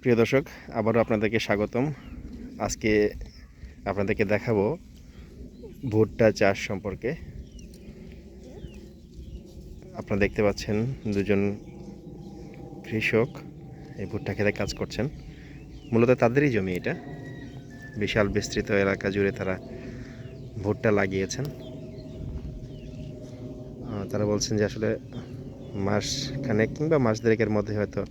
প্রিয় দর্শক, আবারও আপনাদেরকে স্বাগতম। আজকে আপনাদেরকে দেখাবো ভুট্টা চাষ সম্পর্কে। আপনারা দেখতে পাচ্ছেন দুজন কৃষক এই ভুট্টা খেতে কাজ করছেন। মূলত তাদেরই জমি এটা। বিশাল বিস্তৃত এলাকা জুড়ে তারা ভুট্টা লাগিয়েছেন। তারা বলছেন যে আসলে মাস খানেক কিংবা মাস দেড়েকের মধ্যে হয়তো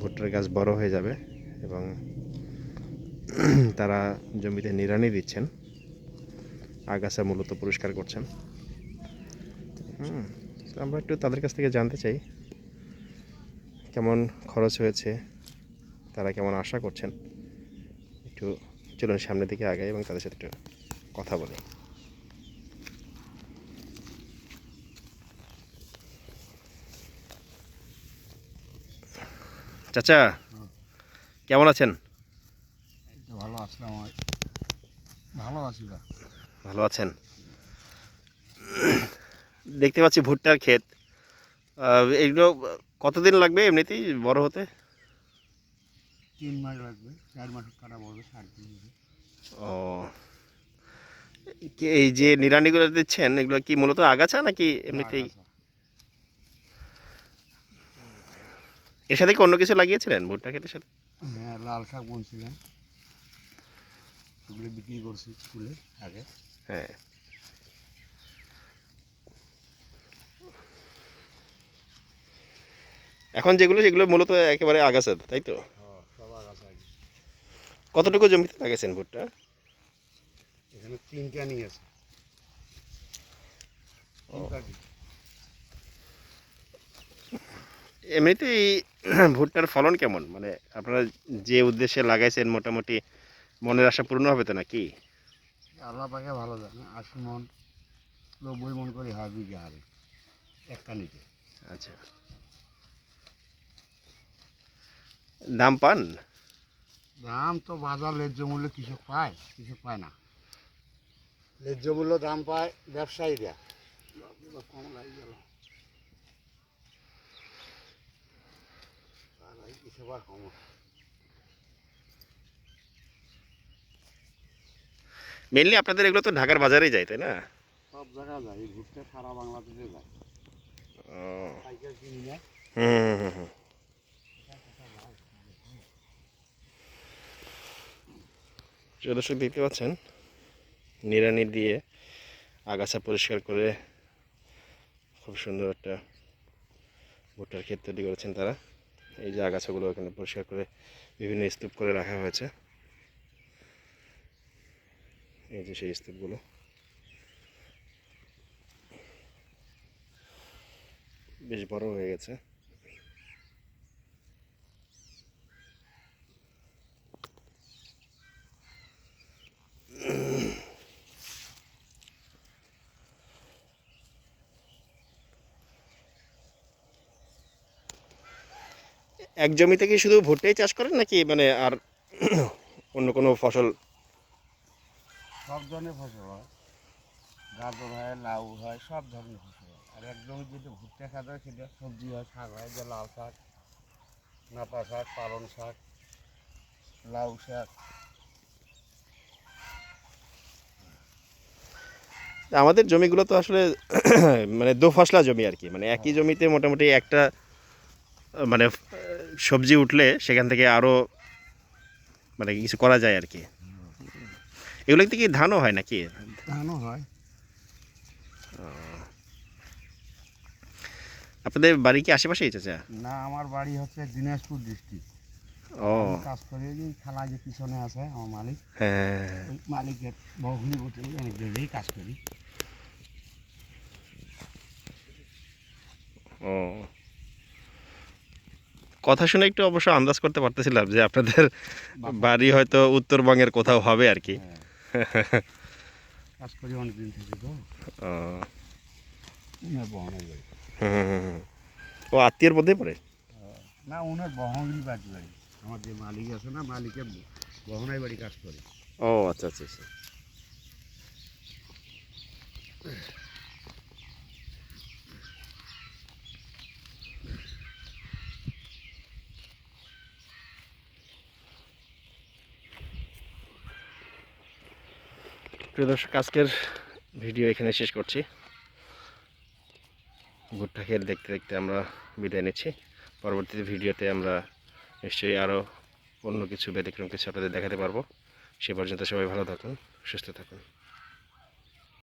ভুট্টার গাছ বড় হয়ে যাবে এবং তারা জমিতে নিড়ানি দিচ্ছেন, আগাছা মূলত পরিষ্কার করছেন। আমরা একটু তাদের কাছ থেকে জানতে চাই, কেমন খরচ হয়েছে, তারা কেমন আশা করছেন? একটু চলুন সামনের দিকে আগাই এবং তাদের সাথে একটু কথা বলি। চাচা কেমন আছেন? ভালো আসলাম ভালো আছি ভালো আছেন। দেখতে পাচ্ছি ভুট্টার ক্ষেত। এগুলো কতদিন লাগবে এমনিতেই বড় হতে? তিন মাস লাগবে চার মাস কাটা পড়বে সাড়ে তিন ও। এই যে নিড়ানিগুলো দিচ্ছেন এগুলো কি মূলত আগাছা নাকি এমনিতেই? এর সাথে কি অন্য কিছু লাগিয়েছিলেন ভুট্টা ক্ষেতের সাথে? হ্যাঁ লাল শাক বুনছিলাম। ওগুলো বিক্রি করছি স্কুলে আগে। হ্যাঁ। এখন যেগুলো সেগুলো মূলত একেবারে আগাছা তাই তো? সব কতটুকু জমিতে লাগাইছেন ভুট্টা? এখানে তিন ক্যানিং আছে। এমনিতেই ভুট্টার ফলন কেমন? মানে আপনারা যে উদ্দেশ্যে লাগাইছেন মোটামুটি মনের আশা পূর্ণ হবে তো নাকি? আল্লাহ পাকে ভালো জানে আশি মন নব্বই মন করে হয় বিঘা হারে এক কানিতে আচ্ছা। দাম পান? দাম তো বাজার ন্যায্য মূল্য কৃষক পায় কৃষক পায় না। ন্যায্য মূল্য দাম পায় ব্যবসায়ীরা। কম লাগে গেল কৃষক আর কম মেনলি আপনাদের এগুলো তো ঢাকার বাজারেই যায় তাই না? সব জায়গায় যায় ঘুরতে সারা বাংলাদেশে যায়। দর্শক দেখতে পাচ্ছেন? নিড়ানি দিয়ে আগাছা পরিষ্কার করে খুব সুন্দর একটা ভুট্টার ক্ষেত তৈরি করেছেন তারা। এই যে আগাছাগুলো এখানে পরিষ্কার করে বিভিন্ন স্তূপ করে রাখা হয়েছে। এই যে সেই স্তূপগুলো। বেশ বড় হয়ে গেছে। এক জমিতে কি শুধু ভুট্টাই চাষ করেন নাকি মানে আর অন্য কোনো ফসল? সব ধরনের ফসল হয়। গাজর হয় লাউ হয় সব ধরনের ফসল হয়। আর একদম যেটা ভুট্টা খাওয়া হয় সেটা সবজি হয় শাক হয় যে লাল শাক নাপা শাক পালং শাক লাউ শাক। আমাদের জমিগুলো তো আসলে মানে দোফসলা জমি আর কি। মানে একই জমিতে মোটামুটি একটা মানে সবজি উঠলে সেখান থেকে আরও মানে কিছু করা যায় আর কি। এগুলোতে কি ধানও হয় নাকি? ধানও হয়। আপনাদের বাড়ি কি আশেপাশেই চাচা? না আমার বাড়ি হচ্ছে দিনাজপুর ডিস্ট্রিক্ট ও। কাজ করি ওই খেলা যে পিছনে আছে আমার মালিক। হ্যাঁ। ওই মালিকের বহুগুলি বলতে অনেক জায়গায় কাজ করি। ও। কথা শুনে একটু অবশ্য আন্দাজ করতে পারতেছিলাম যে আপনাদের বাড়ি হয়তো উত্তরবঙ্গের কোথাও হবে আর কি। হ্যাঁ। ও। আত্মীয়ের মধ্যেই পড়ে? না ওনার বহনই বাড়ি বাড়ি। আমার যে মালিক আছে না মালিকের বহনাই বাড়ি কাজ করে। ও আচ্ছা আচ্ছা আচ্ছা। প্রিয় দর্শক, আজকের ভিডিও এখানে শেষ করছি। ভুট্টা খেয়ে দেখতে দেখতে আমরা বিদায় নিচ্ছি। পরবর্তীতে ভিডিওতে আমরা নিশ্চয়ই আরও অন্য কিছু ব্যতিক্রম কিছু আপনাদের দেখাতে পারব। সে পর্যন্ত সবাই ভালো থাকুন, সুস্থ থাকুন।